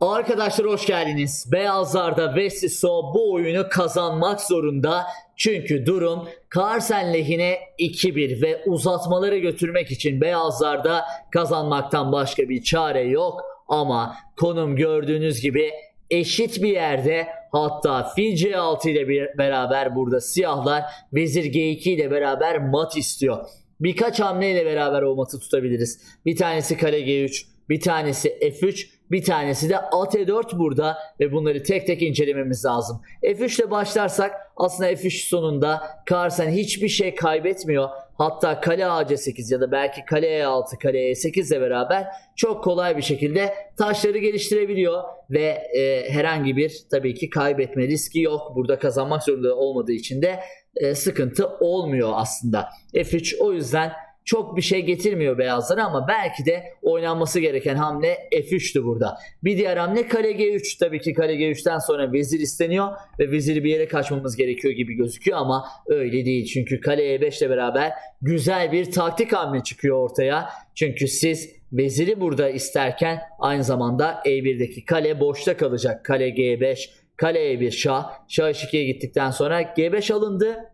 Arkadaşlar hoş geldiniz. Beyazlarda Vesiso bu oyunu kazanmak zorunda. Çünkü durum Carsen lehine 2-1 ve uzatmaları götürmek için Beyazlarda kazanmaktan başka bir çare yok. Ama konum gördüğünüz gibi eşit bir yerde hatta fil C6 ile bir- beraber burada siyahlar Vezir G2 ile beraber mat istiyor. Birkaç hamleyle beraber o matı tutabiliriz. Bir tanesi kale G3, bir tanesi F3, bir tanesi de at E4 burada ve bunları tek tek incelememiz lazım. F3 ile başlarsak aslında F3 sonunda Carlsen hiçbir şey kaybetmiyor. Hatta kale AC8 ya da belki kale E6, kale E8 ile beraber çok kolay bir şekilde taşları geliştirebiliyor ve e, herhangi bir tabii ki kaybetme riski yok. Burada kazanmak zorunda olmadığı için de e, sıkıntı olmuyor aslında. F3 o yüzden çok bir şey getirmiyor beyazlara ama belki de oynanması gereken hamle F3'tü burada. Bir diğer hamle kale G3. Tabii ki kale G3'ten sonra vezir isteniyor ve veziri bir yere kaçmamız gerekiyor gibi gözüküyor ama öyle değil. Çünkü kale E5 ile beraber güzel bir taktik hamle çıkıyor ortaya. Çünkü siz veziri burada isterken aynı zamanda E1'deki kale boşta kalacak. Kale G5, kale E1 şah. Şah H2'ye gittikten sonra G5 alındı.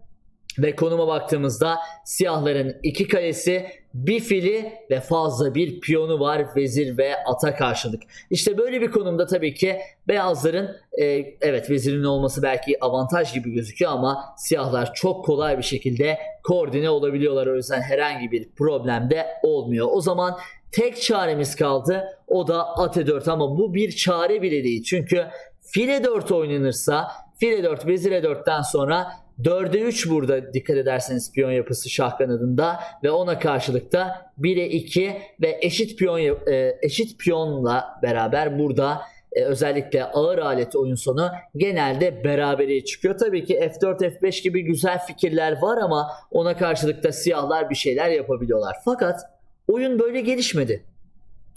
Ve konuma baktığımızda siyahların iki kalesi, bir fili ve fazla bir piyonu var vezir ve ata karşılık. İşte böyle bir konumda tabii ki beyazların e, evet vezirin olması belki avantaj gibi gözüküyor ama siyahlar çok kolay bir şekilde koordine olabiliyorlar. O yüzden herhangi bir problem de olmuyor. O zaman tek çaremiz kaldı. O da at E4 ama bu bir çare bile değil. Çünkü file 4 oynanırsa file 4 vezir E4'ten sonra 4'e 3 burada dikkat ederseniz piyon yapısı şah kanadında ve ona karşılık da 1'e 2 ve eşit piyon e, eşit piyonla beraber burada e, özellikle ağır alet oyun sonu genelde berabere çıkıyor. Tabii ki F4 F5 gibi güzel fikirler var ama ona karşılık da siyahlar bir şeyler yapabiliyorlar. Fakat oyun böyle gelişmedi.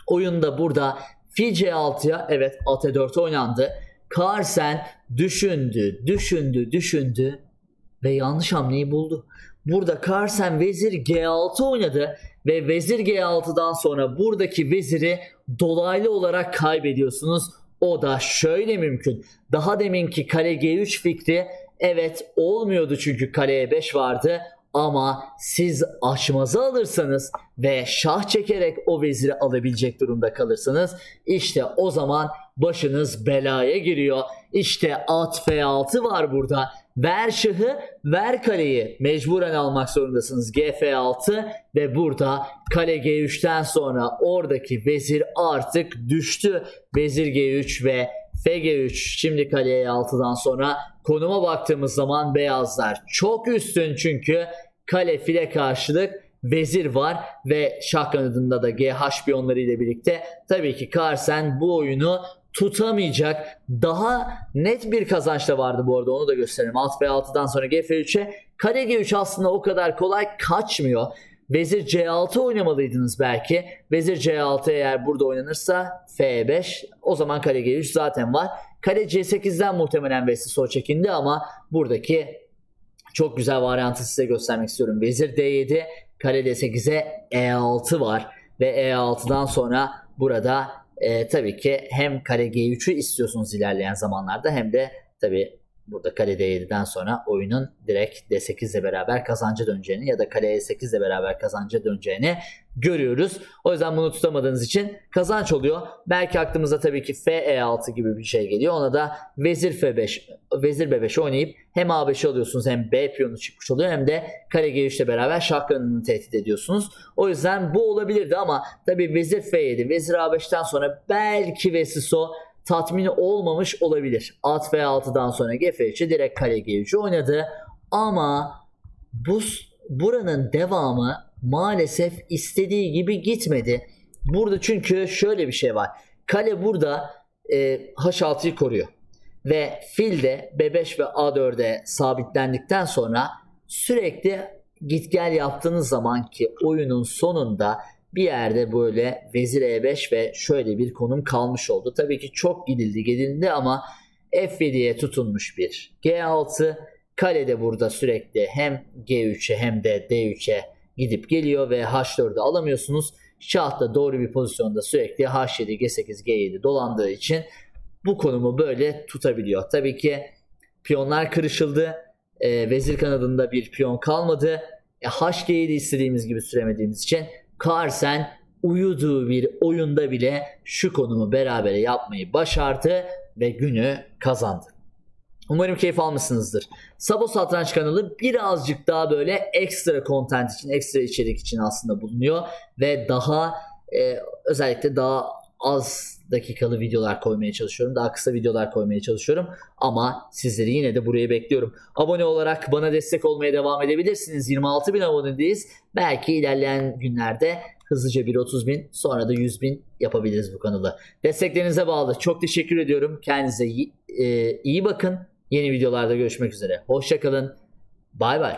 Oyunda burada fil C6'ya evet at E4 oynandı. Carlsen düşündü, düşündü, düşündü ve yanlış hamleyi buldu. Burada Carlsen vezir G6 oynadı ve vezir G6'dan sonra buradaki veziri dolaylı olarak kaybediyorsunuz. O da şöyle mümkün. Daha deminki kale G3 fikri evet olmuyordu çünkü kale E5 vardı ama siz açmazı alırsanız ve şah çekerek o veziri alabilecek durumda kalırsanız işte o zaman başınız belaya giriyor. İşte at F6 var burada. Ver şahı, ver kaleyi. Mecburen almak zorundasınız. GF6 ve burada kale G3'ten sonra oradaki vezir artık düştü. Vezir G3 ve FG3 şimdi kale E6'dan sonra konuma baktığımız zaman beyazlar çok üstün çünkü kale file karşılık vezir var ve şah kanadında da GH piyonları ile birlikte tabii ki Carlsen bu oyunu tutamayacak. Daha net bir kazanç da vardı bu arada onu da gösterelim. Alt F6'dan sonra GF3'e kare G3 aslında o kadar kolay kaçmıyor. Vezir C6 oynamalıydınız belki. Vezir C6 eğer burada oynanırsa F5 o zaman kare G3 zaten var. Kare C8'den muhtemelen Vesiso çekindi ama buradaki çok güzel varyantı size göstermek istiyorum. Vezir D7, kare D8'e E6 var ve E6'dan sonra burada e, tabii ki hem kare G3'ü istiyorsunuz ilerleyen zamanlarda hem de tabii burada kare D7'den sonra oyunun direkt D8 ile beraber kazanca döneceğini ya da kare E8 ile beraber kazanca döneceğini görüyoruz. O yüzden bunu tutamadığınız için kazanç oluyor. Belki aklımıza tabii ki FE6 gibi bir şey geliyor. Ona da vezir F5, vezir B5 oynayıp hem A5'i alıyorsunuz hem B piyonu çıkmış oluyor hem de kare G3 ile beraber şah tehdit ediyorsunuz. O yüzden bu olabilirdi ama tabii vezir F7, vezir A5'ten sonra belki Vesiso tatmin olmamış olabilir. At F6'dan sonra G3'e direkt kare G3'ü oynadı ama bu buranın devamı maalesef istediği gibi gitmedi. Burada çünkü şöyle bir şey var. Kale burada e, H6'yı koruyor. Ve fil de B5 ve A4'e sabitlendikten sonra sürekli git gel yaptığınız zaman ki oyunun sonunda bir yerde böyle vezir E5 ve şöyle bir konum kalmış oldu. Tabii ki çok gidildi gidildi ama F7'ye tutunmuş bir G6 kalede burada sürekli hem G3'e hem de D3'e gidip geliyor ve H4'ü alamıyorsunuz. Şah da doğru bir pozisyonda sürekli H7, G8, G7 dolandığı için bu konumu böyle tutabiliyor. Tabii ki piyonlar kırışıldı. Ee, vezir kanadında bir piyon kalmadı. E, HG'yi de istediğimiz gibi süremediğimiz için Carlsen uyuduğu bir oyunda bile şu konumu berabere yapmayı başardı ve günü kazandı. Umarım keyif almışsınızdır. Sabo Satranç kanalı birazcık daha böyle ekstra content için, ekstra içerik için aslında bulunuyor ve daha e, özellikle daha az dakikalı videolar koymaya çalışıyorum. Daha kısa videolar koymaya çalışıyorum. Ama sizleri yine de buraya bekliyorum. Abone olarak bana destek olmaya devam edebilirsiniz. 26 bin abonedeyiz. Belki ilerleyen günlerde hızlıca bir 30 bin sonra da 100 bin yapabiliriz bu kanalı. Desteklerinize bağlı. Çok teşekkür ediyorum. Kendinize iyi, e, iyi bakın. Yeni videolarda görüşmek üzere. Hoşçakalın. Bay bay.